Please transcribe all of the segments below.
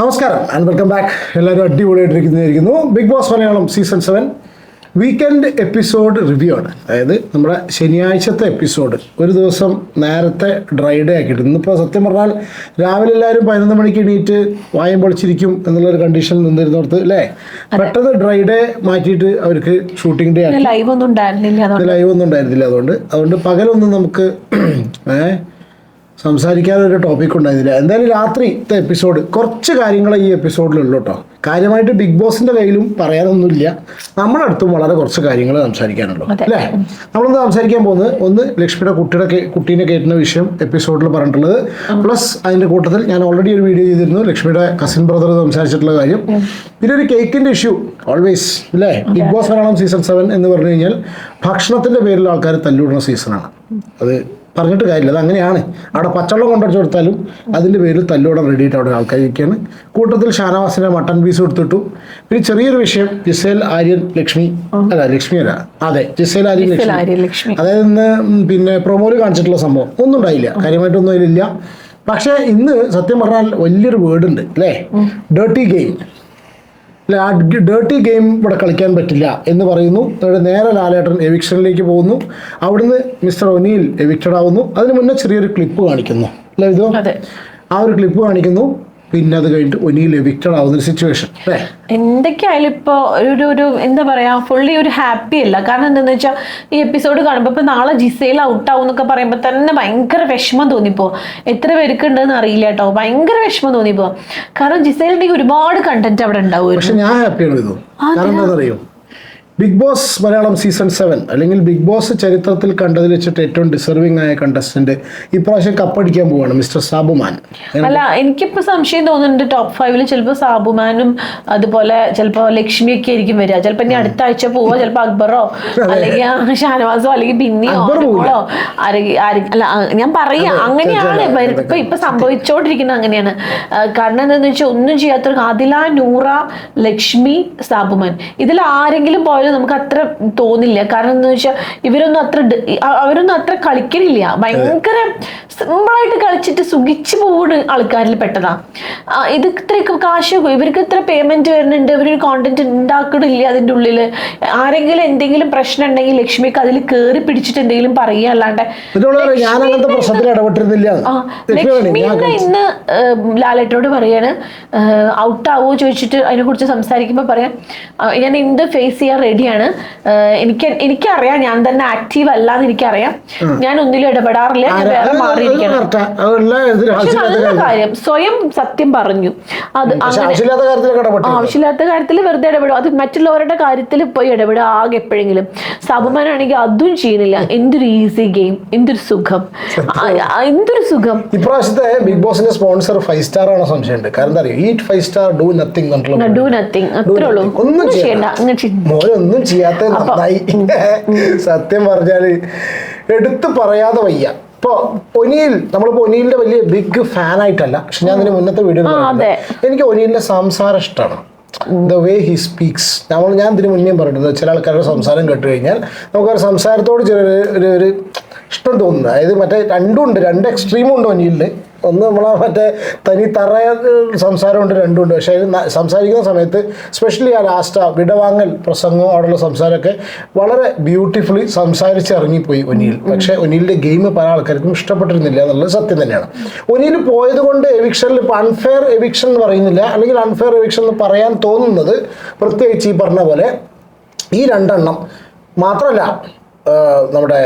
നമസ്കാരം and welcome back എല്ലാവരും അടിപൊളിയായിട്ടിരിക്കുന്നതായിരിക്കുന്നു. Bigg Boss Malayalam season seven weekend episode review ആണ്. അതായത് നമ്മുടെ ശനിയാഴ്ചത്തെ എപ്പിസോഡ് ഒരു ദിവസം നേരത്തെ ഡ്രൈ ഡേ ആക്കിയിട്ട് ഇന്നിപ്പോൾ സത്യം പറഞ്ഞാൽ രാവിലെ എല്ലാവരും പതിനൊന്ന് മണിക്ക് എണീറ്റ് വായം പൊളിച്ചിരിക്കും എന്നുള്ളൊരു കണ്ടീഷനിൽ നിന്നിരുന്നോടത്ത് അല്ലേ? പെട്ടെന്ന് ഡ്രൈ ഡേ മാറ്റിയിട്ട് അവർക്ക് ഷൂട്ടിംഗ് ഡേ ആക്കി. ലൈവ് ഒന്നും ഉണ്ടായിരുന്നില്ല അതുകൊണ്ട്. ലൈവ് ഒന്നും ഉണ്ടായിരുന്നില്ല അതുകൊണ്ട്. അതുകൊണ്ട് പകലൊന്നും നമുക്ക് ഏ സംസാരിക്കാതെ ഒരു ടോപ്പിക് ഉണ്ടായിരുന്നില്ല. എന്തായാലും രാത്രിത്തെ എപ്പിസോഡ് കുറച്ച് കാര്യങ്ങൾ ഈ എപ്പിസോഡിലുള്ളൂ കേട്ടോ കാര്യമായിട്ട് ബിഗ് ബോസിന്റെ കയ്യിലും പറയാനൊന്നുമില്ല. നമ്മുടെ അടുത്തും വളരെ കുറച്ച് കാര്യങ്ങൾ സംസാരിക്കാനുള്ളൂ. അല്ലേ? നമ്മളൊന്ന് സംസാരിക്കാൻ പോകുന്നത് ഒന്ന് ലക്ഷ്മിയുടെ കുട്ടിയുടെ കുട്ടീനെ കേട്ടുന്ന വിഷയം എപ്പിസോഡിൽ പറഞ്ഞിട്ടുള്ളത്. പ്ലസ് അതിന്റെ കൂട്ടത്തിൽ ഞാൻ ഓൾറെഡി ഒരു വീഡിയോ ചെയ്തിരുന്നു ലക്ഷ്മിയുടെ കസിൻ ബ്രദർ സംസാരിച്ചിട്ടുള്ള കാര്യം. പിന്നെ ഒരു കേക്കിന്റെ ഇഷ്യൂ ഓൾവേസ് അല്ലേ? Bigg Boss Malayalam season seven എന്ന് പറഞ്ഞു കഴിഞ്ഞാൽ ഭക്ഷണത്തിന്റെ പേരിൽ ആൾക്കാർ തല്ലുവിടുന്ന സീസണാണ് അത് പറഞ്ഞിട്ട് കാര്യമില്ല. അത് അങ്ങനെയാണ് അവിടെ പച്ചവെള്ളം കൊണ്ടുവച്ച് കൊടുത്താലും അതിന്റെ പേരിൽ തല്ലോടെ റെഡി ആയിട്ട് അവിടെ ആൾക്കാർ ഇരിക്കുകയാണ്. കൂട്ടത്തിൽ ഷാനവാസിനെ മട്ടൺ പീസ് കൊടുത്തിട്ടു. പിന്നെ ചെറിയൊരു വിഷയം ജിസേൽ ആര്യൻ ലക്ഷ്മി. അല്ല ലക്ഷ്മി അല്ല. അതെ ജിസേൽ ആര്യൻ ലക്ഷ്മി. അതായത് ഇന്ന് പിന്നെ പ്രൊമോയിൽ കാണിച്ചിട്ടുള്ള സംഭവം. ഒന്നും ഉണ്ടായില്ല. കാര്യമായിട്ടൊന്നും അതിലില്ല. പക്ഷേ ഇന്ന് സത്യം പറഞ്ഞാൽ വലിയൊരു വേർഡ് ഉണ്ട് അല്ലേ? ഡേർട്ടി ഗെയിം അല്ലെ ആ ഡേർട്ടി ഗെയിം ഇവിടെ കളിക്കാൻ പറ്റില്ല എന്ന് പറയുന്നു. എന്നിട്ട് നേരെ ലാലേട്ടൻ എവിക്ഷനിലേക്ക് പോകുന്നു. അവിടുന്ന് മിസ്റ്റർ ഒനിയിൽ എവിക്റ്റഡ് ആവുന്നു. അതിന് മുന്നേ ചെറിയൊരു ക്ലിപ്പ് കാണിക്കുന്നു. അല്ലേ ഇതോ ആ ഒരു ക്ലിപ്പ് കാണിക്കുന്നു. പിന്നെ അത് കഴിഞ്ഞിട്ട് ഒനി എവിക്റ്റഡ് ആവുന്ന ഒരു സിറ്റുവേഷൻ എന്തൊക്കെയായാലും ഇപ്പൊ ഒരു ഒരു- എന്താ പറയാ ഫുള്ളി ഒരു ഹാപ്പി അല്ല. കാരണം എന്താണെന്ന് വെച്ചാൽ ഈ എപ്പിസോഡ് കാണുമ്പോൾ ഇപ്പൊ നാളെ ജിസയിൽ ഔട്ട് ആവും എന്നൊക്കെ പറയുമ്പോൾ തന്നെ ഭയങ്കര വിഷമം തോന്നിപ്പോ. എത്ര പേർക്ക് ഉണ്ടെന്ന് അറിയില്ല കേട്ടോ. ഭയങ്കര വിഷമം തോന്നിപ്പോ. കാരണം ജിസയിലുണ്ടെങ്കിൽ ഒരുപാട് കണ്ടന്റ് അവിടെ ഉണ്ടാവും പക്ഷെ ഞാൻ ഹാപ്പിയാണ് ഇത്. കാരണം എന്താണെന്നറിയോ? Bigg Boss Malayalam season seven അല്ലെങ്കിൽ ബിഗ് ബോസ് ചരിത്രത്തിൽ കണ്ടതിൽ വെച്ചിട്ട് ഏറ്റവും ഡിസർവിംഗ് ആയ കണ്ടസ്റ്റന്റ് ഇപ്രാവശ്യം കപ്പടിക്കാൻ പോവാണ് മിസ്റ്റർ സാബുമാൻ. അല്ല എനിക്കിപ്പോ സംശയം തോന്നുന്നുണ്ട് ടോപ്പ് ഫൈവിൽ ചിലപ്പോ സാബുമാനും അതുപോലെ ചിലപ്പോ ലക്ഷ്മിയൊക്കെ ആയിരിക്കും വരിക. ചിലപ്പോ ഇനി അടുത്ത ആഴ്ച പോവോ ചിലപ്പോ അക്ബറോ അല്ലെങ്കിൽ ഷാനവാസോ അല്ലെങ്കിൽ ബിന്നിയോ അല്ല ഞാൻ പറയാ. അങ്ങനെയാണ് ഇപ്പൊ ഇപ്പൊ സംഭവിച്ചോണ്ടിരിക്കുന്നത് അങ്ങനെയാണ്. കാരണം എന്താണെന്ന് വെച്ചാൽ ഒന്നും ചെയ്യാത്തവർക്ക് ആദില നൂറ ലക്ഷ്മി സാബുമാൻ. ഇതിൽ ആരെങ്കിലും പോയാലും നമുക്ക് അത്ര തോന്നില്ല. കാരണം എന്താ വെച്ചാൽ ഇവരൊന്നും അത്ര അവരൊന്നും അത്ര കളിക്കണില്ല ഭയങ്കര സിമ്പിളായിട്ട് കളിച്ചിട്ട് സുഖിച്ചു പോകുന്ന ആൾക്കാരിൽ പെട്ടതാ. ഇത് ഇത്രയൊക്കെ കാശ് ഇവർക്ക് ഇത്ര പേയ്മെന്റ് വരുന്നുണ്ട്. ഇവരൊരു കോണ്ടന്റ് ഉണ്ടാക്കണില്ല അതിന്റെ ഉള്ളിൽ ആരെങ്കിലും എന്തെങ്കിലും പ്രശ്നം ഉണ്ടെങ്കിൽ ലക്ഷ്മിക്ക് അതിൽ കയറി പിടിച്ചിട്ട് എന്തെങ്കിലും പറയുക അല്ലാണ്ട് ലക്ഷ്മി ഇന്ന് ലാലേട്ടനോട് പറയാണ് ഔട്ടാവോ ആവോ ചോദിച്ചിട്ട് അതിനെ കുറിച്ച് സംസാരിക്കുമ്പോൾ പറയാം. ആ, ഞാൻ എന്ത് ഫേസ് ചെയ്യാൻ റെഡിയാണ്. എനിക്ക് എനിക്കറിയാം ഞാൻ തന്നെ ആക്റ്റീവ് അല്ല എന്ന് എനിക്കറിയാം ഞാൻ ഒന്നിലും ഇടപെടാറില്ല ഞാൻ വേറെ മാറിയിരിക്കണം. കറക്റ്റാ. പക്ഷെ നല്ല കാര്യം സ്വയം സത്യം പറഞ്ഞു. അത് ആവശ്യമില്ലാത്ത കാര്യത്തിൽ വെറുതെ ഇടപെടും. അത് മറ്റുള്ളവരുടെ കാര്യത്തിൽ പോയി ഇടപെടുക ആകെ എപ്പോഴെങ്കിലും. സബുമാനാണെങ്കിൽ അതും ചെയ്യുന്നില്ല. എന്തൊരു ഈസി ഗെയിം എന്തൊരു സുഖം. എന്തൊരു സുഖം. ഇപ്രാവശ്യത്തെ ബിഗ് ബോസിന്റെ സ്പോൺസർ ഫൈവ് സ്റ്റാർ ആണോ സംശയമുണ്ട്? കാരണം എന്താ അറിയോ? Eat Five Star do nothing do nothing അത്രേ ഉള്ളൂ. ഒന്നും. ചെയ്യണ്ട. അങ്ങനെ മോനൊന്നും ചെയ്യാത്ത നന്നായി. സത്യം പറഞ്ഞാൽ എടുത്തു പറയാതെ വയ്യ. ഇപ്പൊ ഒനിയിൽ നമ്മളിപ്പോ ഒനിയിലിന്റെ വലിയ ബിഗ് ഫാൻ ആയിട്ടല്ല. പക്ഷെ ഞാൻ അതിന് മുന്നത്തെ വീഡിയോ എനിക്ക് ഒനിയിലിന്റെ സംസാരം ഇഷ്ടമാണ് ദ വേ ഹി സ്പീക്സ് നമ്മൾ ഞാൻ ഇതിന് മുന്നേ പറഞ്ഞിട്ടുണ്ട്. ചില ആൾക്കാരുടെ സംസാരം കേട്ട് കഴിഞ്ഞാൽ നമുക്ക് ആ സംസാരത്തോട് ചെറിയ ഒരു ഇഷ്ടം തോന്നുന്നു. അതായത് മറ്റേ രണ്ടും ഉണ്ട്. രണ്ട് എക്സ്ട്രീമും ഉണ്ട് ഒനിയിലിന് ഒന്ന് നമ്മളാ മറ്റേ തനി തറ സംസാരമുണ്ട് രണ്ടുമുണ്ട്. പക്ഷേ സംസാരിക്കുന്ന സമയത്ത് സ്പെഷ്യലി ആ ലാസ്റ്റ് ആ വിടവാങ്ങൽ പ്രസംഗവും അവിടെയുള്ള സംസാരമൊക്കെ വളരെ ബ്യൂട്ടിഫുള്ളി സംസാരിച്ച് ഇറങ്ങിപ്പോയി ഒനിയിൽ പക്ഷേ ഒനിയിലിന്റെ ഗെയിം പല ആൾക്കാർക്കും ഇഷ്ടപ്പെട്ടിരുന്നില്ല എന്നുള്ളത് സത്യം തന്നെയാണ്. ഒനിയിൽ പോയത് കൊണ്ട് എവിക്ഷനിൽ ഇപ്പോൾ അൺഫെയർ എവിക്ഷൻ എന്ന് പറയുന്നില്ല. അല്ലെങ്കിൽ അൺഫെയർ എവിക്ഷൻ എന്ന് പറയാൻ തോന്നുന്നത് പ്രത്യേകിച്ച് ഈ പറഞ്ഞ പോലെ ഈ രണ്ടെണ്ണം മാത്രമല്ല നമ്മുടെ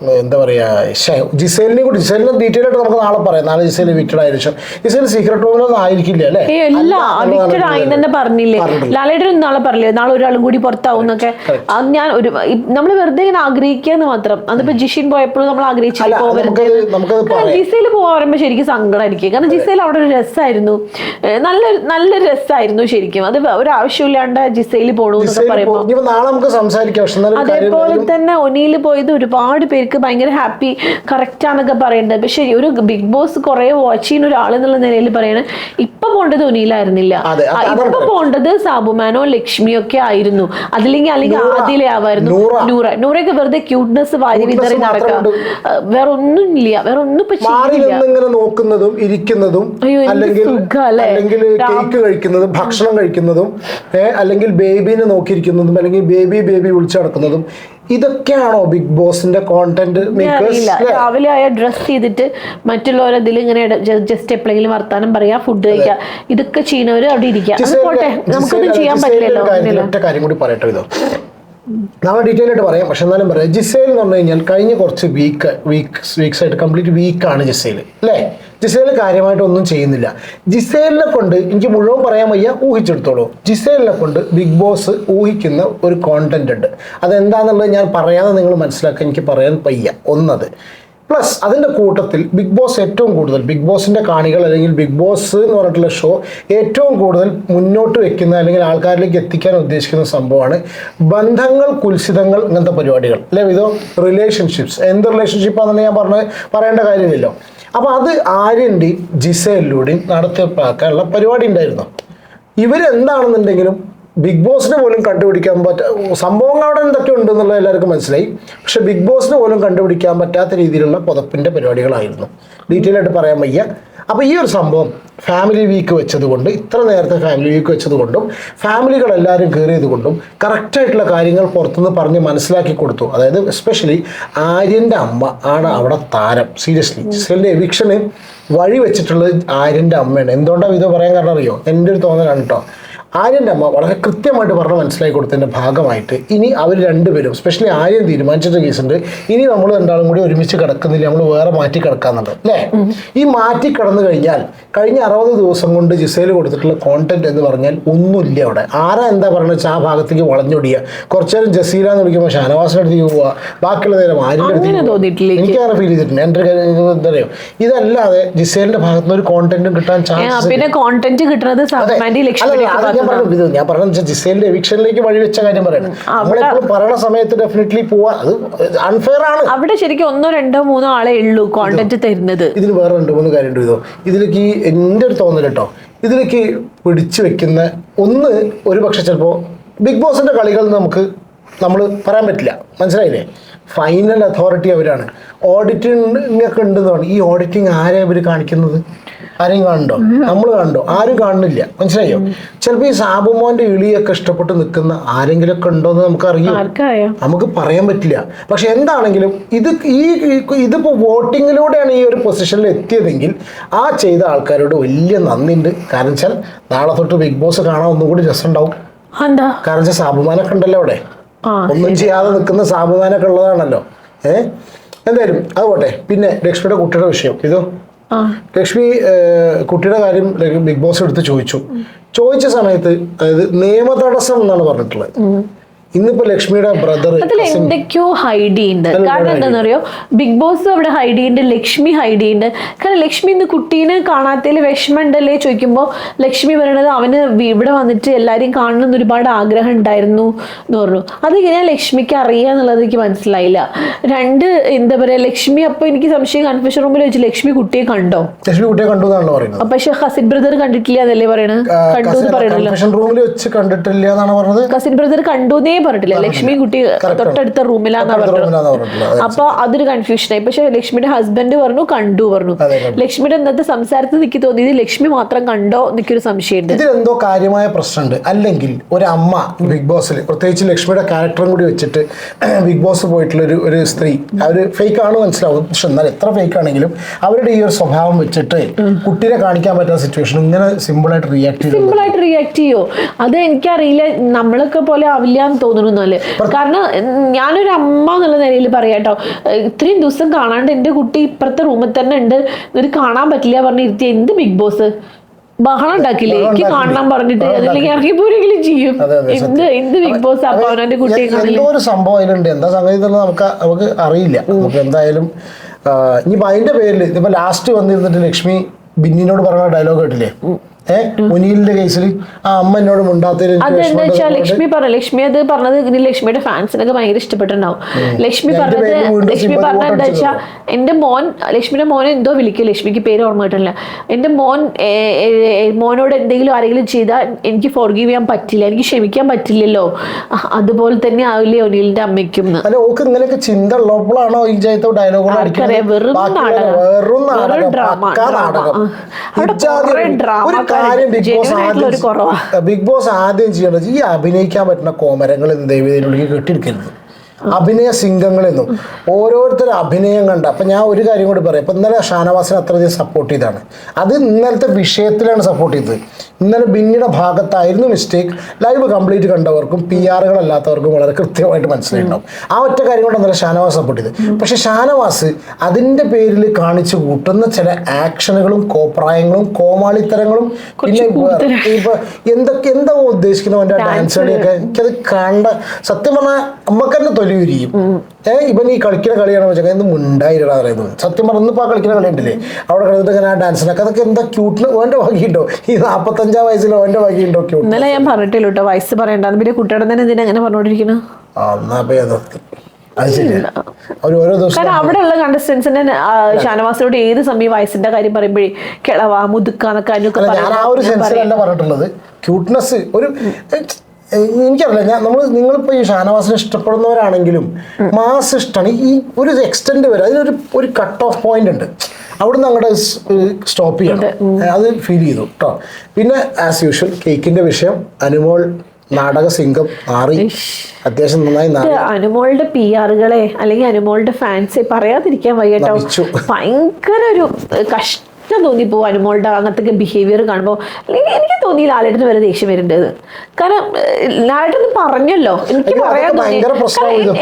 എന്താ പറയുക ജിസേലിനെ കൂടി ജിസേലിനെ ഡീറ്റെയിൽ ആയിട്ട് നമുക്ക് നാളെ പറയാം. നാളെ ജിസേൽ വിറ്റഡ് ആയ ശേഷം. ജിസേൽ സീക്രട്ട് റൂമിലൊന്നും ആയിരിക്കില്ല അല്ലേ? അഡിക്റ്റഡ് ആയി തന്നെ പറഞ്ഞില്ലേ? ലാലയുടെ ലാലേട്ടൻ നാളെ പറഞ്ഞില്ലേ? നാളെ ഒരാളും കൂടി പുറത്താവും എന്നൊക്കെ. ഞാൻ ഒരു നമ്മൾ വെറുതെ ഇങ്ങനെ ആഗ്രഹിക്കാന്ന് മാത്രം. അതിപ്പോ ജിഷിൻ പോയപ്പോഴും നമ്മൾ ആഗ്രഹിച്ചില്ല ജിസയിൽ പോകാൻ? പറയുമ്പോൾ ശരിക്കും സങ്കടമായിരിക്കും കാരണം ജിസയിൽ അവിടെ ഒരു രസമായിരുന്നു നല്ല നല്ല നല്ലൊരു രസമായിരുന്നു ശരിക്കും. അത് ഒരു ആവശ്യമില്ലാണ്ട് ജിസയിൽ പോകണമെന്നൊക്കെ എന്നൊക്കെ പറയുമ്പോൾ അതേപോലെ തന്നെ ഒനിയിൽ പോയത് ഒരുപാട് പേർക്ക് ലൈക്ക് ഭയങ്കര ഹാപ്പി കറക്റ്റാന്നൊക്കെ പറയുന്നത് പക്ഷെ ഒരു ബിഗ് ബോസ് കുറെ വാച്ച് ചെയ്യുന്ന ഒരാൾ എന്നുള്ള നിലയിൽ പറയണ ഇപ്പൊ പോണ്ടത് ഒനിയിലായിരുന്നില്ല ഇപ്പൊ പോണ്ടത് സാബുമാനോ ലക്ഷ്മിയോ ഒക്കെ ആയിരുന്നു. അതില്ലെങ്കിൽ അല്ലെങ്കിൽ ആദ്യയിലെ ആവായിരുന്നു. നൂറ. നൂറ. നൂറയൊക്കെ വെറുതെ ക്യൂട്ട്നെസ് വാരി വിതറി നടക്കാം വേറെ ഒന്നും ഇല്ല വേറെ ഒന്നും ഇപ്പൊ ും ചെയ്യുന്നില്ല. നോക്കുന്നതും ഇരിക്കുന്നതും അല്ലെങ്കിൽ അല്ലെങ്കിൽ കേക്ക് കഴിക്കുന്നതും ഭക്ഷണം കഴിക്കുന്നതും അല്ലെങ്കിൽ ബേബീനെ നോക്കിയിരിക്കുന്നതും അല്ലെങ്കിൽ ബേബി ബേബി വിളിച്ചു നടക്കുന്നതും ഇതൊക്കെയാണോ ബിഗ് ബോസിന്റെ കോണ്ടന്റ് അറിയില്ല. രാവിലെ ആയ ഡ്രസ് ചെയ്തിട്ട് മറ്റുള്ളവരെ ഇങ്ങനെ ജസ്റ്റ് എപ്പോഴെങ്കിലും വർത്താനം പറയാ ഫുഡ് കഴിക്കുക ഇതൊക്കെ ചെയ്യുന്നവര് അവിടെ ഇരിക്കുക അത് പോട്ടെ നമുക്കൊന്നും ചെയ്യാൻ പറ്റില്ലല്ലോ. കാര്യം കൂടി പറയട്ടെ ഇതോ. നാളെ ഡീറ്റെയിൽ ആയിട്ട് പറയാം. പക്ഷെ എന്നാലും പറയാം. ജിസേൽ എന്ന് പറഞ്ഞു കഴിഞ്ഞാൽ കഴിഞ്ഞ കുറച്ച് വീക്ക് വീക്സ് വീക്സ് ആയിട്ട് കംപ്ലീറ്റ് വീക്കാണ് ജിസേൽ. അല്ലേ? ജിസേൽ കാര്യമായിട്ടൊന്നും ചെയ്യുന്നില്ല. ജിസേലിനെ കൊണ്ട് എനിക്ക് മുഴുവൻ പറയാൻ വയ്യ ഊഹിച്ചെടുത്തോളൂ. ജിസേലിനെ കൊണ്ട് ബിഗ് ബോസ് ഊഹിക്കുന്ന ഒരു കോണ്ടന്റ് ഉണ്ട്. അതെന്താണെന്നുള്ളത് ഞാൻ പറയാതെ നിങ്ങൾ മനസ്സിലാക്കാൻ എനിക്ക് പറയാൻ വയ്യ. ഒന്നത്. പ്ലസ് അതിന്റെ കൂട്ടത്തിൽ ബിഗ് ബോസ് ഏറ്റവും കൂടുതൽ ബിഗ് ബോസിന്റെ കാണികൾ അല്ലെങ്കിൽ ബിഗ് ബോസ് എന്ന് പറഞ്ഞിട്ടുള്ള ഷോ ഏറ്റവും കൂടുതൽ മുന്നോട്ട് വെക്കുന്ന അല്ലെങ്കിൽ ആൾക്കാരിലേക്ക് എത്തിക്കാൻ ഉദ്ദേശിക്കുന്ന സംഭവമാണ് ബന്ധങ്ങൾ കുൽസിതങ്ങൾ ഇങ്ങനത്തെ പരിപാടികൾ. അല്ലെ ഇതോ റിലേഷൻഷിപ്സ് എന്ത് റിലേഷൻഷിപ്പാണെന്ന് ഞാൻ പറഞ്ഞ് പറയേണ്ട കാര്യമില്ലല്ലോ. അപ്പോൾ അത് ആര്യന്റെയും ജിസയിലൂടെയും നടത്തിപ്പാക്കാനുള്ള പരിപാടി ഉണ്ടായിരുന്നു. ഇവരെന്താണെന്നുണ്ടെങ്കിലും ബിഗ് ബോസിന് പോലും കണ്ടുപിടിക്കാൻ പറ്റ സംഭവങ്ങൾ അവിടെ എന്തൊക്കെ ഉണ്ടെന്നുള്ളത് എല്ലാവർക്കും മനസ്സിലായി. പക്ഷെ ബിഗ് ബോസിന് പോലും കണ്ടുപിടിക്കാൻ പറ്റാത്ത രീതിയിലുള്ള പുതപ്പിന്റെ പരിപാടികളായിരുന്നു. ഡീറ്റെയിൽ ആയിട്ട് പറയാൻ വയ്യ. അപ്പോൾ ഈ ഒരു സംഭവം ഫാമിലി വീക്ക് വെച്ചതുകൊണ്ട് ഇത്ര നേരത്തെ ഫാമിലി വീക്ക് വെച്ചതുകൊണ്ടും ഫാമിലികൾ എല്ലാവരും കയറിയത് കൊണ്ടും കറക്റ്റായിട്ടുള്ള കാര്യങ്ങൾ പുറത്തുനിന്ന് പറഞ്ഞ് മനസ്സിലാക്കി കൊടുത്തു. അതായത് എസ്പെഷ്യലി ആര്യന്റെ അമ്മ ആണ് അവിടെ താരം സീരിയസ്ലി ജിസലിന്റെ എവിക്ഷന് വഴി വെച്ചിട്ടുള്ളത് ആര്യന്റെ അമ്മയാണ്. എന്തുകൊണ്ടാണ് ഇത് പറയാൻ കാരണം അറിയോ? എന്റെ ഒരു തോന്നലാണ് കേട്ടോ ആര്യന്റെ അമ്മ വളരെ കൃത്യമായിട്ട് പറഞ്ഞ് മനസ്സിലാക്കി കൊടുത്തതിന്റെ ഭാഗമായിട്ട് ഇനി അവർ രണ്ടുപേരും സ്പെഷ്യലി ആര്യൻ തീരുമാനിച്ചിട്ട് കേസുണ്ട് ഇനി നമ്മൾ രണ്ടാളും കൂടി ഒരുമിച്ച് കിടക്കുന്നില്ല നമ്മൾ വേറെ മാറ്റി കിടക്കാന്നുണ്ട് അല്ലേ? ഈ മാറ്റി കിടന്നു കഴിഞ്ഞാൽ കഴിഞ്ഞ അറുപത് ദിവസം കൊണ്ട് ജിസയിൽ കൊടുത്തിട്ടുള്ള കോണ്ടന്റ് എന്ന് പറഞ്ഞാൽ ഒന്നുമില്ല അവിടെ. ആരാ എന്താ പറയുന്നത് വെച്ചാൽ ആ ഭാഗത്തേക്ക് വളഞ്ഞൊടിയുക. കുറച്ചു നേരം ജസീല എന്ന് വിളിക്കുമ്പോൾ ഷാനവാസിന്റെ അടുത്തേക്ക് പോവുക. ബാക്കിയുള്ള നേരം ആര്യന്റെ അടുത്തേക്ക്. എനിക്ക്. അങ്ങനെ ഫീൽ ചെയ്തിട്ടുണ്ട് എന്റെ എന്താ പറയുക ഇതല്ലാതെ ജിസേലിന്റെ ഭാഗത്തുനിന്ന് ഒരു കോണ്ടന്റും കിട്ടാൻ ചാൻസ് പിന്നെ കോണ്ടന്റ് കിട്ടുന്നത് ഞാൻ ഇത് ഞാൻ പറഞ്ഞത് ജിസേലിന്റെ എവിക്ഷനിലേക്ക് വഴി വെച്ച കാര്യം പറയണം. നമ്മളെപ്പോഴും പറയണ സമയത്ത് ഡെഫിനറ്റ്ലി പോവാ. അത് അൺഫെയർ ആണ്. അവിടെ ശരിക്കും ഒന്നോ രണ്ടോ മൂന്നോ ആളെ ഉള്ളൂ കോണ്ടന്റ് തരുന്നത്. ഇതിന് വേറെ രണ്ട് മൂന്ന് കാര്യമുണ്ട് ഇതോ. ഇതിലേക്ക് ഈ എന്റെ ഒരു തോന്നൽ കേട്ടോ. ഇതിലേക്ക് പിടിച്ചു വെക്കുന്ന ഒന്ന് ഒരു പക്ഷെ ചിലപ്പോൾ ബിഗ് ബോസിന്റെ കളികൾ നമുക്ക് നമ്മൾ പറയാൻ പറ്റില്ല. മനസ്സിലായില്ലേ? ഫൈനൽ അതോറിറ്റി അവരാണ്. ഓഡിറ്റിംഗ് ഒക്കെ ഉണ്ടെന്നാണ്. ഈ ഓഡിറ്റിംഗ് ആരാ ഇവർ കാണിക്കുന്നത്? ആരെയും കാണണ്ടോ നമ്മൾ കാണണ്ടോ ആരും കാണുന്നില്ല. മനസ്സിലായോ? ചിലപ്പോൾ ഈ സാബുമോന്റെ ഇളിയൊക്കെ ഇഷ്ടപ്പെട്ട് നിൽക്കുന്ന ആരെങ്കിലും ഒക്കെ ഉണ്ടോ എന്ന് നമുക്കറിയാം? അറിയാം നമുക്ക് പറയാൻ പറ്റില്ല. പക്ഷെ എന്താണെങ്കിലും ഇത് ഈ ഇതിപ്പോ വോട്ടിങ്ങിലൂടെയാണ് ഈ ഒരു പൊസിഷനിൽ എത്തിയതെങ്കിൽ ആ ചെയ്ത ആൾക്കാരോട് വലിയ നന്ദിയുണ്ട്. കാരണം വെച്ചാൽ നാളെ തൊട്ട് ബിഗ് ബോസ് കാണാൻ ഒന്നും കൂടി രസം ഉണ്ടാവും കാരണം വെച്ചാൽ സാബുമാനൊക്കെ ഉണ്ടല്ലോ അവിടെ. ഒന്നും ചെയ്യാതെ നിൽക്കുന്ന സാബുമാനൊക്കെ ഉള്ളതാണല്ലോ. ഏ? എന്തായാലും അത് പോട്ടെ. പിന്നെ ലക്ഷ്മിയുടെ കുട്ടിയുടെ വിഷയം. ഇതോ? ലക്ഷ്മി കുട്ടിയുടെ കാര്യം ബിഗ് ബോസ് എടുത്ത് ചോദിച്ചു. ചോദിച്ച സമയത്ത് അതായത് നിയമ തടസ്സം എന്നാണ് പറഞ്ഞിട്ടുള്ളത്. ഇന്നിപ്പോ ലക്ഷ്മിയുടെ ബ്രദർ അതിൽ എന്തൊക്കെയോ ഹൈഡ് ചെയ്യുന്നുണ്ട്. കാരണം എന്താണെന്നറിയോ ബിഗ് ബോസ് അവിടെ ഹൈഡ് ചെയ്യുന്നുണ്ട് ലക്ഷ്മി ഹൈഡ് ചെയ്യുന്നുണ്ട്. കാരണം ലക്ഷ്മി ഇന്ന് കുട്ടീനെ കാണാത്തതിൽ വിഷമം ഉണ്ടല്ലേ ചോദിക്കുമ്പോൾ ലക്ഷ്മി പറയണത് അവന് ഇവിടെ വന്നിട്ട് എല്ലാവരെയും കാണണം എന്ന് ഒരുപാട് ആഗ്രഹം ഉണ്ടായിരുന്നു എന്ന് പറഞ്ഞു. അതെങ്ങനെയാ ലക്ഷ്മിക്ക് അറിയുക എന്നുള്ളത് എനിക്ക് മനസ്സിലായില്ല. രണ്ട് എന്താ പറയാ ലക്ഷ്മി അപ്പൊ എനിക്ക് സംശയം കൺഫ്യൂഷൻ റൂമിൽ വെച്ച് ലക്ഷ്മി കുട്ടിയെ കണ്ടോ? ലക്ഷ്മി കുട്ടിയെ കണ്ടു എന്നാണ് പറയുന്നത്. പക്ഷെ ഹസിൻ ബ്രദർ കണ്ടിട്ടില്ല എന്നല്ലേ പറയണത് കണ്ടു എന്ന് പറയണല്ലോ. റൂമിൽ വെച്ച് കണ്ടിട്ടില്ല എന്നാണ് പറഞ്ഞത്. ഹസിൻ ബ്രദർ കണ്ടുന്നേ പറഞ്ഞിട്ടില്ല? ലക്ഷ്മി കുട്ടി തൊട്ടടുത്ത റൂമിലാന്നാ പറഞ്ഞു പറഞ്ഞത്. അപ്പൊ അതൊരു കൺഫ്യൂഷനായി പക്ഷെ ലക്ഷ്മിയുടെ ഹസ്ബൻഡ് പറഞ്ഞു കണ്ടു പറഞ്ഞു. ലക്ഷ്മിയുടെ ഇന്നത്തെ സംസാരത്തിൽ എനിക്ക് തോന്നിയത് ലക്ഷ്മി മാത്രം കണ്ടോ എനിക്കൊരു സംശയമുണ്ട്. ഇതിലെന്തോ കാര്യമായ പ്രശ്നമുണ്ട്. അല്ലെങ്കിൽ ഒരു അമ്മ ബിഗ് ബോസിൽ പ്രത്യേകിച്ച് ലക്ഷ്മിയുടെ ക്യാരക്ടറും കൂടി വെച്ചിട്ട് ബിഗ് ബോസ് പോയിട്ടുള്ള ഒരു ഒരു സ്ത്രീ. അവർ ഫേക്ക് ആണ് മനസ്സിലാവും. പക്ഷെ എന്നാൽ എത്ര ഫേക്ക് ആണെങ്കിലും അവരുടെ ഈ ഒരു സ്വഭാവം വെച്ചിട്ട് കുട്ടീനെ കാണിക്കാൻ പറ്റുന്ന സിറ്റുവേഷൻ ഇങ്ങനെ സിമ്പിൾ ആയിട്ട് റിയാക്ട് ചെയ്യുമോ സിമ്പിൾ ആയിട്ട് റിയാക്ട് ചെയ്യോ? അത് എനിക്കറിയില്ല. നമ്മളൊക്കെ പോലെ ആവില്ല എന്ന് തോന്നുന്നു കാരണം ഞാനൊരു അമ്മ എന്നുള്ള നിലയിൽ പറയാട്ടോ ഇത്രയും ദിവസം കാണാണ്ട് എന്റെ കുട്ടി ഇപ്പുറത്തെ റൂമിൽ തന്നെ ഉണ്ട് എന്നിട്ട് കാണാൻ പറ്റില്ല പറഞ്ഞ് ഇരുത്തി എന്ത് ബിഗ് ബോസ്? ബഹളം ഉണ്ടാക്കില്ലേ? എനിക്ക് കാണണം പറഞ്ഞിട്ട് അതിലേക്ക് ഇറങ്ങിപ്പോരെങ്കിലും ഇറങ്ങി പോരെങ്കിലും ചെയ്യും എന്ത് എന്ത് ബിഗ് ബോസ് അപ്പൊ കുട്ടി എന്തോ ഒരു സംഭവം അതിലുണ്ട്? എന്താ സംഗതി നമുക്ക് നമുക്ക് അറിയില്ല. നമുക്ക് എന്തായാലും ഇനിയിപ്പോ അതിന്റെ പേരിൽ ഇതിപ്പോ ലാസ്റ്റ് വന്നിരുന്നിട്ട് ലക്ഷ്മി ബിന്നിനോട് പറഞ്ഞ ഡയലോഗ് കേട്ടില്ലേ? മുനീലിന്റെ കേസിൽ ആ അമ്മ എന്നോട് അതെന്താ വെച്ചാൽ ലക്ഷ്മി പറഞ്ഞു ലക്ഷ്മി അത് പറഞ്ഞത് ലക്ഷ്മിയുടെ ഫാൻസിനൊക്കെ ഭയങ്കര ഇഷ്ടപ്പെട്ടിട്ടുണ്ടാവും. ലക്ഷ്മി പറഞ്ഞത് ലക്ഷ്മി പറഞ്ഞ എന്താ വെച്ചാൽ എന്റെ മോൻ ലക്ഷ്മിയുടെ മോനെ എന്തോ വിളിക്കും. ലക്ഷ്മിക്ക് പേര് ഓർമ്മ കിട്ടില്ല എന്റെ മോൻ മോനോട് എന്തെങ്കിലും ആരെങ്കിലും ചെയ്താൽ എനിക്ക് ഫോർഗീവ് ചെയ്യാൻ പറ്റില്ല. എനിക്ക് ക്ഷമിക്കാൻ പറ്റില്ലല്ലോ. അതുപോലെ തന്നെ ആവില്ലേ ഒനിലിന്റെ അമ്മയ്ക്കും ഇങ്ങനെയൊക്കെ ചിന്ത ഉള്ളപ്പോഴാണോ ഈ ജയത്തോ ഡയലോഗുകൾ വെറും നാടകം. വെറും നാടകം വെറും കാര്യം ബിഗ് ബോസ്. ആദ്യം ബിഗ് ബോസ് ആദ്യം ചെയ്യേണ്ടത് ഈ അഭിനയിക്കാൻ പറ്റുന്ന കോമരങ്ങൾ ദൈവത്തിനുള്ളിൽ കെട്ടിയെടുക്കരുത് അഭിനയ സിംഗങ്ങളെന്നും ഓരോരുത്തർ അഭിനയം കണ്ട. അപ്പം ഞാൻ ഒരു കാര്യം കൂടി പറയാം. ഇപ്പം ഇന്നലെ ഷാനവാസിനെ അത്രയധികം സപ്പോർട്ട് ചെയ്താണ് അത് ഇന്നലത്തെ വിഷയത്തിലാണ് സപ്പോർട്ട് ചെയ്തത്. ഇന്നലെ ബിന്നിയുടെ ഭാഗത്തായിരുന്നു മിസ്റ്റേക്ക് ലൈവ് കംപ്ലീറ്റ് കണ്ടവർക്കും പി ആറുകളല്ലാത്തവർക്കും വളരെ കൃത്യമായിട്ട് മനസ്സിലായിട്ടുണ്ടാവും. ആ ഒറ്റ കാര്യം കൊണ്ട് ഇന്നലെ ഷാനവാസ് സപ്പോർട്ട് ചെയ്ത് പക്ഷെ ഷാനവാസ് അതിന്റെ പേരിൽ കാണിച്ചു കൂട്ടുന്ന ചില ആക്ഷനുകളും കോപ്രായങ്ങളും കോമാളിത്തരങ്ങളും പിന്നെ ഇപ്പൊ എന്തൊക്കെ എന്താ ഉദ്ദേശിക്കുന്നവന്റെ ഡാൻസ് കളിയൊക്കെ? എനിക്കത് കണ്ട സത്യം പറഞ്ഞാൽ നമുക്ക് തന്നെ തൊലി ഉരിയും ഏഹ് ഇവൻ ഈ കളിക്കുന്ന കളിയാണ് വെച്ചാൽ ഇന്ന് മുണ്ടായിരടാ പറയുന്നത് സത്യം പറഞ്ഞ ഇപ്പൊ ആ കളിക്കുന്ന കളി ഉണ്ടല്ലേ അവിടെ കിടന്നിട്ട് ഇങ്ങനെ ആ ഡാൻസിനൊക്കെ. അതൊക്കെ എന്താ ക്യൂട്ടിന് ഓന്റെ വകയുണ്ടോ ഈ നാപ്പത്തഞ്ചാം വയസ്സിൽ ഓന്റെ വകയുണ്ടോ ക്യൂട്ട് ഇന്നലെ ഞാൻ പറഞ്ഞിട്ടില്ല കേട്ടോ വയസ്സ് പറയണ്ടെന്ന്. പിന്നെ കുട്ടിയുടെ തന്നെ എന്തിനാ അങ്ങനെ പറഞ്ഞോണ്ടിരിക്കുന്നു എന്നാ കാരണം അവിടെയുള്ള കണ്ടസ്റ്റൻസിന്റെ ഷാനവാസിനോട് ഏത് സമയം വയസ്സിന്റെ കാര്യം പറയുമ്പോഴേ കിളവ മുതുക്കാന്നൊക്കെ അതിനൊക്കെ ഞാൻ ആ ഒരു സെൻസിലല്ല പറഞ്ഞിട്ടുള്ളത്. ക്യൂട്ട്നെസ് ഒരു എനിക്കറിയില്ല. ഞാൻ നമ്മൾ നിങ്ങളിപ്പോൾ ഈ ഷാനവാസിനെ ഇഷ്ടപ്പെടുന്നവരാണെങ്കിലും മാസ് ഇഷ്ടമാണ് ഈ ഒരു എക്സ്റ്റെൻഡ് വരെ അതിനൊരു ഒരു കട്ട് ഓഫ് പോയിന്റ് ഉണ്ട്. അവിടുന്ന് അങ്ങോട്ട് സ്റ്റോപ്പ് ചെയ്യണം. അത് ഫീൽ ചെയ്തു കേട്ടോ പിന്നെ ആസ് യൂഷ്വൽ കേക്കിന്റെ വിഷയം അനുമോൾ നാടക സിംഗം മാറി അത്യാവശ്യം നന്നായി അനുമോളുടെ പി ആറുകളെ അല്ലെങ്കിൽ അനുമോളുടെ ഫാൻസെ പറയാതിരിക്കാൻ വയ്യട്ടോ. ഭയങ്കര ഒരു ഏഹ്, കഷ്ടം തോന്നിപ്പോ അനുമോളുടെ അങ്ങനത്തെ ബിഹേവിയർ കാണുമ്പോൾ അല്ലെങ്കിൽ എനിക്ക് തോന്നി ലാലേട്ടന് വരെ ദേഷ്യം വരുന്നുണ്ട് കാരണം ലാലേട്ടൻ പറഞ്ഞല്ലോ. എനിക്ക് പറയാൻ തോന്നി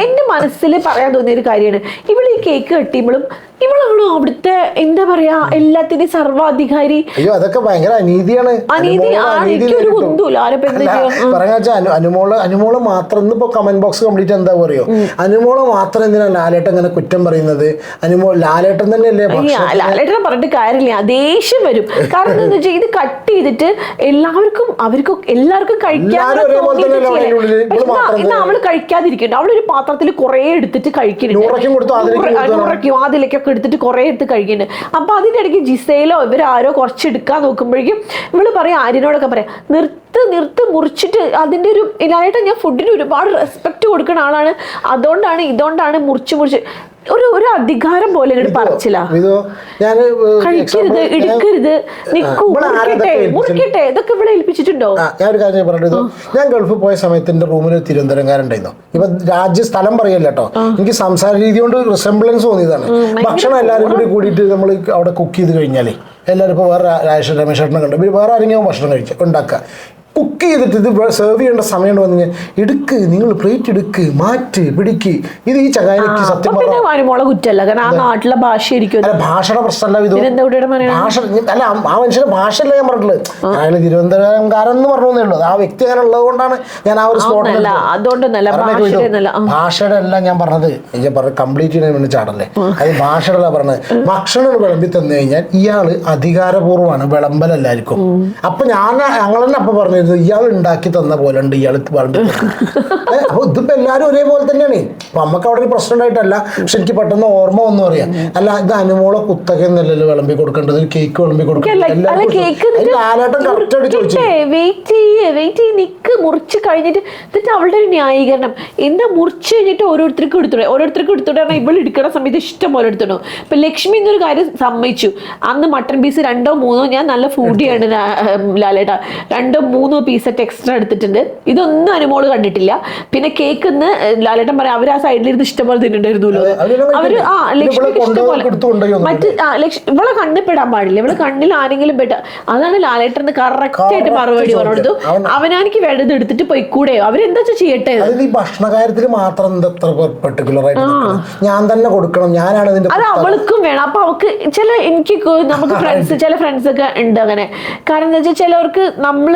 എന്റെ മനസ്സിൽ പറയാൻ തോന്നിയ ഒരു കാര്യമാണ്. ഇവിടെ ഈ കേക്ക് കട്ടിയുമ്പോഴും ഇവളാണോ അവിടുത്തെ എന്താ പറയാ എല്ലാത്തിന്റെയും സർവാധികാരി? അയ്യോ അതൊക്കെ ഭയങ്കര അനീതിയാണ്. അനീതി? അനുമോൾ എനിക്കൊരു മാത്രം ഇന്നിപ്പോ കമന്റ് ബോക്സ് കംപ്ലീറ്റ് എന്താ പറയോ അനുമോൾ മാത്രം എന്തിനാ ലാലേട്ടൻ ഇങ്ങനെ കുറ്റം പറയുന്നത്? അനുമോൾ ലാലേട്ടൻ തന്നെയല്ലേ ലാലേട്ടനെ പറഞ്ഞിട്ട് കാര്യമില്ല. ദേഷ്യം വരും. കാരണം എന്താ വെച്ചാൽ ഇത് കട്ട് ചെയ്തിട്ട് എല്ലാവർക്കും അവർക്കും എല്ലാവർക്കും കഴിക്കാൻ ഇന്ന് അവൾ കഴിക്കാതിരിക്കട്ടെ. അവളൊരു പാത്രത്തിൽ കുറെ എടുത്തിട്ട് കഴിക്കുന്നുണ്ട് നൂറയ്ക്കും ആദിലേക്കൊക്കെ എടുത്തിട്ട് കുറേ എടുത്ത് കഴിക്കുന്നുണ്ട് അപ്പോൾ അതിന്റെ ഇടയ്ക്ക് ജിസയിലോ ഇവരാരോ കുറച്ച് എടുക്കാൻ നോക്കുമ്പോഴേക്കും ഇവൾ പറയാം ആര്യനോടൊക്കെ പറയാം നിർത്ത് നിർത്ത് മുറിച്ചിട്ട് അതിന്റെ ഒരു ഇതായിട്ട് ഞാൻ ഫുഡിന് ഒരുപാട് റെസ്പെക്റ്റ് കൊടുക്കുന്ന ആളാണ്. അതുകൊണ്ടാണ് ഇതുകൊണ്ടാണ് മുറിച്ച് മുറിച്ച് ഒരു ഒരു അധികാരം പോലെ ഇങ്ങോട്ട് പറച്ചില്ല കഴിക്കരുത് എടുക്കരുത് മുറിക്കട്ടെ ഇതൊക്കെ ഇവിടെ ഏൽപ്പിച്ചിട്ടുണ്ടോ? ഞാൻ ഒരു കാര്യം പറഞ്ഞത് ഞാൻ ഗൾഫിൽ പോയ സമയത്ത് എന്റെ റൂമിൽ തിരുവനന്തപുരംകാരുണ്ടായിരുന്നു. ഇപ്പൊ രാജ്യ സ്ഥലം പറയല്ല കേട്ടോ എനിക്ക് സംസാര രീതി കൊണ്ട് റിസംബ്ലൻസ് തോന്നിയതാണ്. ഭക്ഷണം എല്ലാവരും കൂടി കൂടിയിട്ട് നമ്മൾ അവിടെ കുക്ക് ചെയ്ത് കഴിഞ്ഞാലേ എല്ലാവരും ഇപ്പോൾ വേറെ രാജേഷ് രമേശ് ചേട്ടനെ കണ്ടു വേറെ ആരെങ്കിലും ഭക്ഷണം കഴിച്ചു ഉണ്ടാക്കുക. കുക്ക് ചെയ്തിട്ട് ഇത് സെർവ് ചെയ്യേണ്ട സമയം വന്നു കഴിഞ്ഞാൽ എടുക്ക് നിങ്ങൾ പ്ലേറ്റ് എടുക്ക് മാറ്റ് പിടിക്ക്. ഇത് ഈ ചകാരിക്ക് സത്യം അപ്പൊ പറഞ്ഞാൽ കുറ്റല്ല കാരണം ആ നാട്ടിലെ ഭാഷയുടെ പ്രശ്നമല്ല ഇത്. ഭാഷ അല്ല ആ മനുഷ്യന്റെ ഭാഷയല്ല ഞാൻ പറഞ്ഞിട്ടുള്ളത്. അയാൾ തിരുവനന്തപുരംകാരൻ എന്ന് പറഞ്ഞേ ഉള്ളൂ. ആ വ്യക്തി അങ്ങനെ ഉള്ളത് കൊണ്ടാണ് ഞാൻ ആ ഒരു സ്പോട്ടിൽ ഭാഷയുടെ. അല്ല ഞാൻ പറഞ്ഞത്. ഞാൻ പറഞ്ഞ കംപ്ലീറ്റ് ചെയ്യാൻ വേണ്ടി ചാടല്ലേ? അത് ഭാഷയുടെ അല്ല പറഞ്ഞത്. ഭക്ഷണം വിളമ്പി തന്നു കഴിഞ്ഞാൽ ഇയാൾ അധികാരപൂർവമാണ് വിളമ്പൽ എല്ലാവർക്കും അപ്പൊ ഞാൻ ഞങ്ങൾ തന്നെ അപ്പൊ പറഞ്ഞിരുന്നു ഇയാൾ ഉണ്ടാക്കി തന്ന പോലെ ഉണ്ട് ഇയാൾ വിളമ്പി അപ്പോൾ ഇതിപ്പോ എല്ലാവരും ഒരേപോലെ തന്നെയാണ്. അപ്പൊ നമുക്ക് അവിടെ ഒരു പ്രശ്നം ഉണ്ടായിട്ടല്ല. പക്ഷെ എനിക്ക് പെട്ടെന്ന് ഓർമ്മ ഒന്നും അറിയാം അല്ല ഇത് അനുമോളെ കുത്തക്കെ എന്നല്ലല്ലോ വിളമ്പി കൊടുക്കേണ്ടത്. കേക്ക് വിളമ്പി കൊടുക്കേണ്ടത്. കറക്റ്റ് ആയിട്ട് ചോദിച്ചു. വെയിറ്റ് ചെയ്യേ വെയിറ്റ് ചെയ്യ്. മുറിച്ച് കഴിഞ്ഞിട്ട് എന്നിട്ട് അവളുടെ ഒരു ന്യായീകരണം. എന്താ മുറിച്ച് കഴിഞ്ഞിട്ട് ഓരോരുത്തർക്ക് എടുത്തോടെ? ഓരോരുത്തർക്ക് എടുത്തോടെ ഇവൾ എടുക്കണ സമയത്ത് ഇഷ്ടം പോലെ എടുത്തോണോ ഇപ്പൊ ലക്ഷ്മി എന്നൊരു കാര്യം സമ്മതിച്ചു. അന്ന് മട്ടൺ പീസ് രണ്ടോ മൂന്നോ ഞാൻ നല്ല ഫുഡിയാണ് ലാലേട്ടാ. രണ്ടോ മൂന്നോ പീസറ്റ് എക്സ്ട്രാ എടുത്തിട്ടുണ്ട്. ഇതൊന്നും അനുമോൾ കണ്ടിട്ടില്ല. പിന്നെ കേക്ക് ഇന്ന് ലാലേട്ടൻ പറയാം അവർ ആ സൈഡിലിരുന്ന് ഇഷ്ടംപോലെ തിന്നിട്ടുണ്ടായിരുന്നല്ലോ. അവർ അവർ ആ ലക്ഷ്മിക്ക് ഇഷ്ടംപോലെ മറ്റ് ആ ലക്ഷ ഇവളെ കണ്ണിൽ പെടാൻ പാടില്ല. ഇവളെ കണ്ണിൽ ആരെങ്കിലും പെട്ട അതാണ് ലാലേട്ടന് കറക്റ്റ് ആയിട്ട് മറുപടി. പറഞ്ഞു അവനാനിക്ക് വേണ്ടത് എടുത്തിട്ട് പോയിക്കൂടെയോ അവരെന്താ വെച്ചാ ചെയ്യട്ടെ? അതിൽ ഈ ഭക്ഷണ കാര്യത്തിൽ മാത്രം പെർട്ടിക്കുലർ ആയിട്ട്? ഞാൻ തന്നെ കൊടുക്കണം. ഞാനാണ് ഇതിന്റെ അത്. അവൾക്കും വേണം. അപ്പൊ അവൾക്ക് ചില എനിക്ക് നമുക്ക് ഫ്രണ്ട്സ് ചില ഫ്രണ്ട്സ് ഒക്കെ ഉണ്ട് അങ്ങനെ. കാരണം എന്താ വെച്ചാൽ ചിലവർക്ക് നമ്മൾ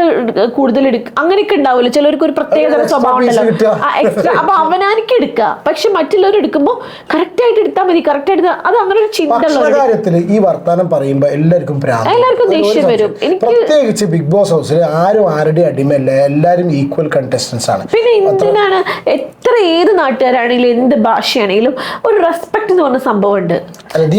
കൂടുതൽ എടുക്കുക അങ്ങനെയൊക്കെ ഉണ്ടാവുമല്ലോ. ചിലർക്ക് ഒരു പ്രത്യേക തരം extra സ്വഭാവം ഉണ്ടല്ലോ. എക്സ്ട്രാ അപ്പൊ അവനാനിക്ക് എടുക്കുക. പക്ഷെ മറ്റുള്ളവർ എടുക്കുമ്പോൾ കറക്റ്റ് ആയിട്ട് എടുത്താൽ മതി കറക്റ്റ് ആയിട്ട് അത് അങ്ങനെ ഒരു ചിന്ത ഉള്ള കാര്യത്തിൽ ഈ വർത്താനം പറയുമ്പോൾ എല്ലാവർക്കും എല്ലാവർക്കും ദേഷ്യം വരും. എനിക്ക് പ്രത്യേകിച്ച് ബിഗ് ബോസ് ഹൗസിൽ ആരും ആരുടെ അടിമയല്ല. എല്ലാവരും ഈക്വൽ കണ്ടസ്റ്റൻസ് ആണ്. പിന്നെ എന്തിനാണ് എത്ര ഏത് നാട്ടുകാരാണെങ്കിലും എന്ത് ഭാഷയാണെങ്കിലും ഒരു റെസ്പെക്ട് എന്ന് പറഞ്ഞ സംഭവം ഉണ്ട്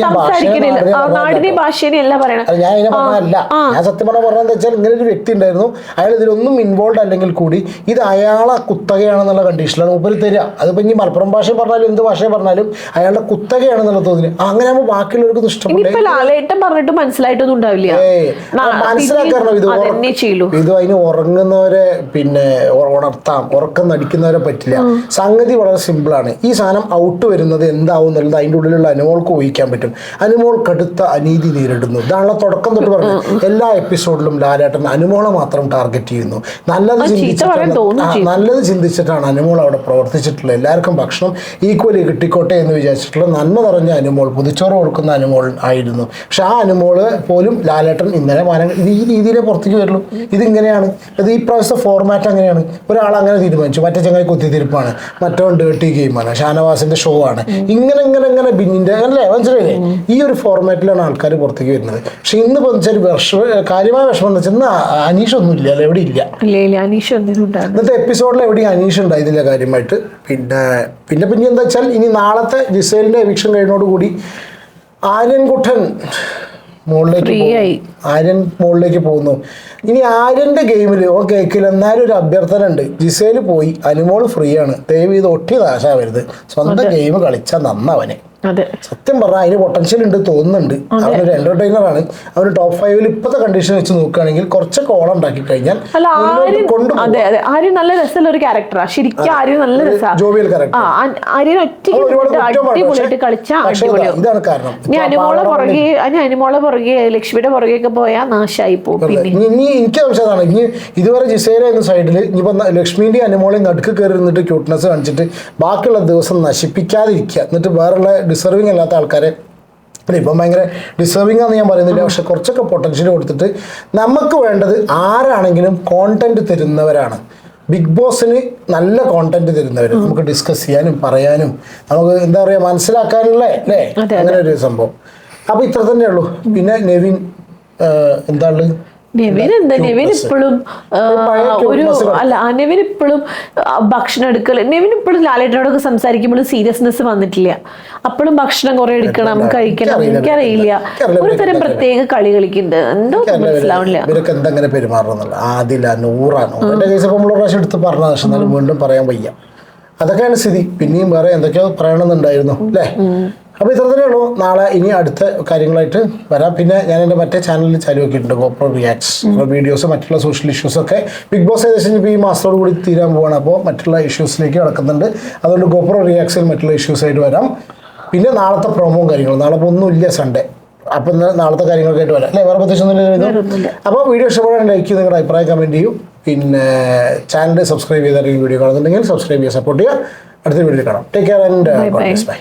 സംസാരിക്കണില്ല. നാടിനെ ഭാഷേനെ അല്ല പറയണത് ഞാൻ സത്യം പറഞ്ഞാൽ പറഞ്ഞതെന്ന് വെച്ചാൽ ഇങ്ങനെ ഒരു വ്യക്തി ഉണ്ടായിരുന്നു. അയാൾ ഇതിലൊന്നും ഇൻവോൾവ് അല്ലെങ്കിൽ കൂടി ഇത് അയാളെ കുത്തകയാണെന്നുള്ള കണ്ടീഷനിലാണ് ഉപരി തരിക. അതിപ്പോൾ ഇനി മലപ്പുറം ഭാഷ പറഞ്ഞാലും എന്ത് ഭാഷ പറഞ്ഞാലും അയാളുടെ കുത്തകയാണെന്നുള്ള തോന്നി അങ്ങനെ ആകുമ്പോൾ ബാക്കിയുള്ളവർക്ക് ലാലേട്ടൻ പറഞ്ഞിട്ട് മനസ്സിലായിട്ടൊന്നും ഉണ്ടാവില്ല. ഇത് ഇത് അതിന് ഉറങ്ങുന്നവരെ പിന്നെ ഉണർത്താം. ഉറക്കം നടിക്കുന്നവരെ പറ്റില്ല. സംഗതി വളരെ സിമ്പിളാണ് ഈ സാധനം ഔട്ട് വരുന്നത് എന്താവും എന്നുള്ളത് അതിന്റെ ഉള്ളിലുള്ള അനുമോൾക്ക് ഊഹിക്കാൻ പറ്റും. അനുമോൾ കടുത്ത അനീതി നേരിടുന്നു. ഇതാണല്ലോ തുടക്കം തൊട്ട് പറഞ്ഞത്. എല്ലാ എപ്പിസോഡിലും ലാലേട്ടൻ അനുമോളെ മാത്രം ടാർഗറ്റ് ചെയ്യുന്നു നല്ലത് ചിന്തിച്ചിട്ടാണ് നല്ലത് ചിന്തിച്ചിട്ടാണ് അനുമോൾ അവിടെ പ്രവർത്തിച്ചിട്ടുള്ളത്. എല്ലാവർക്കും ഭക്ഷണം ഈക്വലി കിട്ടിക്കോട്ടെ എന്ന് വിചാരിച്ചിട്ടുള്ള നന്മ നിറഞ്ഞ അനുമോൾ പുതുച്ചോറ് കൊടുക്കുന്ന അനുമോൾ ആയിരുന്നു. പക്ഷെ ആ അനുമോൾ പോലും ലാലേട്ടൻ ഇന്നലെ മാനം ഇത് ഈ രീതിയിലേ പുറത്തേക്ക് വരുള്ളൂ. ഇതിങ്ങനെയാണ്. ഇത് ഈ പ്രാവശ്യത്തെ ഫോർമാറ്റ് അങ്ങനെയാണ്. ഒരാൾ അങ്ങനെ തീരുമാനിച്ചു. മറ്റേ ചങ്ങായി കുത്തിത്തിരിപ്പാണ്. മറ്റോൺ ഡേർട്ടി ഗെയിമാണ് ഷാനവാസിന്റെ ഷോ ആണ്. ഇങ്ങനെ ഇങ്ങനെ ഇങ്ങനെ ബിന്നിന്റെ അല്ലേ മനസ്സിലായില്ലേ? ഈ ഒരു ഫോർമാറ്റിലാണ് ആൾക്കാർ പുറത്തേക്ക് വരുന്നത്. പക്ഷെ ഇന്ന് വെച്ചാൽ വിഷമ കാര്യമായ വിഷമം എന്ന് വെച്ചാൽ അനീഷ് ഒന്നും ഇല്ല അല്ലെ? എവിടെ ഇല്ല. ഇന്നത്തെ എപ്പിസോഡിൽ എവിടെയും അനീഷ് ഉണ്ടായിരുന്നില്ല കാര്യമായിട്ട്. പിന്നെ പിന്നെ പിന്നെ എന്താ വെച്ചാൽ ഇനി നാളത്തെ ജിസേലിന്റെ എവിക്ഷൻ കഴിഞ്ഞോടുകൂടി ആര്യൻകുട്ടൻ മുകളിലേക്ക്. ആര്യൻ മുകളിലേക്ക് പോകുന്നു. ഇനി ആര്യന്റെ ഗെയിമിൽ ഓ കേക്കിൽ എന്നാലും ഒരു അഭ്യർത്ഥന ഉണ്ട് ജിസേൽ പോയി അനുമോൾ ഫ്രീ ആണ്. ദയവ് ഇത് ഒട്ടി നാശാവരുത് സ്വന്തം ഗെയിം കളിച്ചാൽ നന്നവനെ സത്യം പറഞ്ഞാൽ അതിന് പൊട്ടൻഷ്യൽ ഉണ്ട് തോന്നുന്നുണ്ട്. അവനൊരു എന്റർടൈനർ ആണ്. അവന് ടോപ്പ് ഫൈവിൽ ഇപ്പോഴത്തെ കണ്ടീഷൻ വെച്ച് നോക്കുകയാണെങ്കിൽ കുറച്ചൊക്കെ ഓളം ഉണ്ടാക്കി കഴിഞ്ഞാൽ ആര്യൻ നല്ല രസമുള്ള ഒരു ക്യാരക്ടറാ ശരിക്കും ആര്യ നല്ല ജോവിയൽ. അടിപൊളിയായിട്ട് കളിച്ചാ. ഇനി ഇപ്പൊ അനുമോളെ പാവയുടെ പുറകെ ഇനി അനുമോളെ പുറകെ ലക്ഷ്മിയുടെ പുറകെയൊക്കെ പോയാൽ നാശായി പോകും ഇനി എനിക്ക് ആവശ്യമാണ് ഇനി ഇതുവരെ ജിസേര എന്ന സൈഡിൽ ഇനിയിപ്പോ ലക്ഷ്മിന്റെ അനുമോളെയും നടുക്ക് കയറി നിന്നിട്ട് ക്യൂട്ട്നെസ് കാണിച്ചിട്ട് ബാക്കിയുള്ള ദിവസം നശിപ്പിക്കാതിരിക്കുക. എന്നിട്ട് വേറെയുള്ള ഡിസർവിങ് അല്ലാത്ത ആൾക്കാരെ. അല്ല ഇപ്പം ഭയങ്കര ഡിസേർവിംഗ് ആണെന്ന് ഞാൻ പറയുന്നില്ല. പക്ഷെ കുറച്ചൊക്കെ പൊട്ടൻഷ്യൽ കൊടുത്തിട്ട് നമുക്ക് വേണ്ടത് ആരാണെങ്കിലും കോണ്ടന്റ് തരുന്നവരാണ്. ബിഗ് ബോസിന് നല്ല കോണ്ടന്റ് തരുന്നവർ നമുക്ക് ഡിസ്കസ് ചെയ്യാനും പറയാനും നമുക്ക് എന്താ പറയുക മനസ്സിലാക്കാനുള്ള അല്ലേ? അങ്ങനെ ഒരു സംഭവം. അപ്പോൾ ഇത്ര തന്നെ ഉള്ളൂ പിന്നെ നെവിൻ എന്താണ് നെവിൻ എന്താ? നെവിൻ ഇപ്പോഴും ഒരു അല്ല നെവിൻ ഇപ്പോഴും ഭക്ഷണം എടുക്കൽ നെവിൻ ഇപ്പോഴും ലാലേട്ടനോടൊക്കെ സംസാരിക്കുമ്പോൾ സീരിയസ്നെസ് വന്നിട്ടില്ല. അപ്പോഴും ഭക്ഷണം കുറെ എടുക്കണം കഴിക്കണം എനിക്കറിയില്ല. ഒരു തരം പ്രത്യേക കളി കളിക്കുന്നുണ്ട്. എന്തോ മനസ്സിലാവില്ല ഇവരൊക്കെ എന്തെങ്ങനെ പെരുമാറണമെന്നുള്ള ആദില കേസ് നമ്മൾ പ്രാവശ്യം എടുത്ത് പറഞ്ഞ എന്നാലും വീണ്ടും പറയാൻ വയ്യ. അതൊക്കെയാണ് സ്ഥിതി. പിന്നെയും വേറെ എന്തൊക്കെയോ പറയണമെന്നുണ്ടായിരുന്നു അല്ലേ? അപ്പോൾ ഇത്ര തന്നെ ഉള്ളൂ. നാളെ ഇനി അടുത്ത കാര്യങ്ങളായിട്ട് വരാം. പിന്നെ ഞാൻ എന്റെ മറ്റേ ചാനലിൽ ചാലുവെക്കിയിട്ടുണ്ട് ഗോപ്രോ റിയാക്ട്സ് വീഡിയോസ് മറ്റുള്ള സോഷ്യൽ ഇഷ്യൂസൊക്കെ ബിഗ് ബോസ് ഏകദേശം ഇപ്പോൾ ഈ മാസത്തോട് കൂടി തീരാൻ പോവാണ്. അപ്പോൾ മറ്റുള്ള ഇഷ്യൂസിലേക്ക് കിടക്കുന്നുണ്ട്. അതുകൊണ്ട് ഗോപ്രോ റിയാക്ട്സിൽ മറ്റുള്ള ഇഷ്യൂസ് ആയിട്ട് വരാം. പിന്നെ നാളത്തെ പ്രൊമോ കാര്യങ്ങളും. നാളെ ഇപ്പോൾ ഒന്നുമില്ല സൺഡേ അപ്പം നാളത്തെ കാര്യങ്ങളൊക്കെ ആയിട്ട് വരാം. അല്ലേ? വേറെ വേറൊന്നുമില്ല. അപ്പോൾ വീഡിയോ ഇഷ്ടപ്പെടാൻ ലൈക്ക് ചെയ്ത് നിങ്ങളുടെ അഭിപ്രായം കമന്റ് ചെയ്യൂ. പിന്നെ ചാനൽ സബ്സ്ക്രൈബ് ചെയ്താൽ വീഡിയോ കാണുന്നുണ്ടെങ്കിൽ സബ്സ്ക്രൈബ് ചെയ്യുക സപ്പോർട്ട് ചെയ്യുക. അടുത്ത വീഡിയോ കാണാം. Take care and. ബൈ